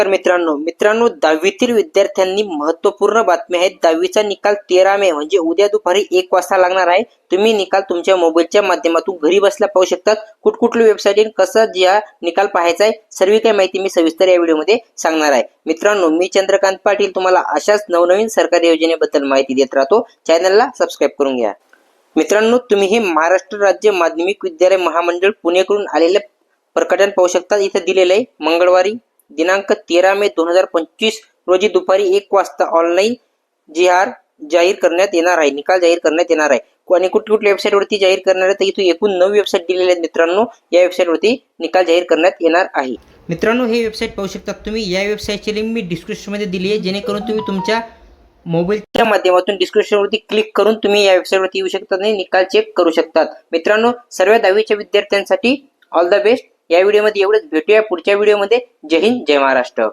तर मित्रांनो मित्रांनो दहावीतील विद्यार्थ्यांनी महत्त्वपूर्ण बातमी आहेत दहावीचा निकाल तेरा मे म्हणजे उद्या दुपारी एक वाजता लागणार आहे. तुम्ही निकाल तुमच्या मोबाईलच्या माध्यमातून घरी बसल्या पाहू शकतात कुठकुठली वेबसाईट कसा ज्या निकाल पाहायचा आहे सर्व काही माहिती मी सविस्तर या व्हिडिओमध्ये सांगणार आहे. मित्रांनो मी चंद्रकांत पाटील तुम्हाला अशाच नवनवीन सरकारी योजनेबद्दल माहिती देत राहतो. चॅनलला सबस्क्राईब करून घ्या. मित्रांनो तुम्ही हे महाराष्ट्र राज्य माध्यमिक विद्यालय महामंडळ पुणेकडून आलेले प्रकटन पाहू शकता. इथे दिलेलं आहे मंगळवारी. दिनांक तेरा मे दोन हजार पंचवीस रोजी दुपारी एक वाजता ऑनलाईन जी आर जाहीर करण्यात येणार आहे. निकाल जाहीर करण्यात येणार आहे. आणि कुठली कुठल्या वेबसाईटवरती जाहीर करणार आहे तर इथून एकूण नऊ वेबसाईट दिलेल्या आहेत मित्रांनो. या वेबसाईटवरती निकाल जाहीर करण्यात येणार आहे. मित्रांनो हे वेबसाईट पाहू शकता तुम्ही. या वेबसाईटची लिंक मी डिस्क्रिप्शनमध्ये दिली आहे. जेणेकरून तुम्ही तुमच्या मोबाईलच्या माध्यमातून डिस्क्रिप्शनवरती क्लिक करून तुम्ही या वेबसाईटवरती येऊ शकता आणि निकाल चेक करू शकतात. मित्रांनो सर्व दहावीच्या विद्यार्थ्यांसाठी ऑल द बेस्ट या व्हिडिओमध्ये एवढंच. भेटूया पुढच्या व्हिडिओमध्ये. जय हिंद जय महाराष्ट्र.